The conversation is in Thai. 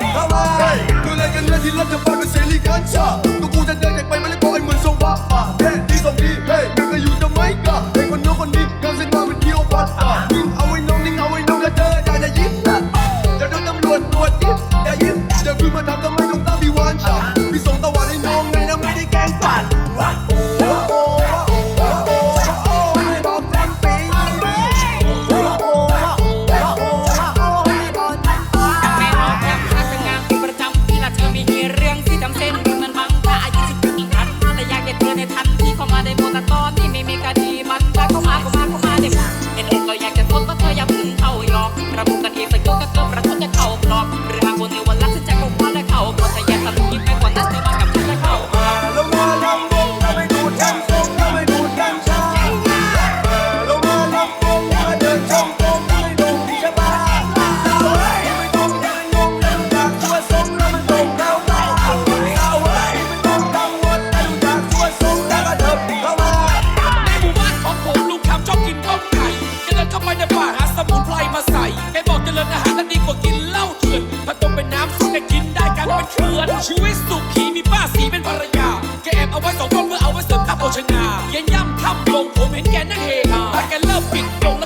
Hey. Tú le ganas y lo te pago y se ligancha. Tú cuidas de ไม่ได้ป่าหาสมุนไพรมาใส่แกบอกจเจริญอาหารและดีกว่ากินเหล้าเถื่อนถ้าต้มเป็นน้ำซุปแกกินได้กันเป็นเถื่อนชีวิตสุขีมีป้าสีเป็นภรรยาแกแอบเอาไว้สองก้อนเพื่อเอาไว้เสริมทัพโภชนาเย็นย่ำทับลงผมเห็นแกนั่งเฮฮาแต่แกเลิกปิดลง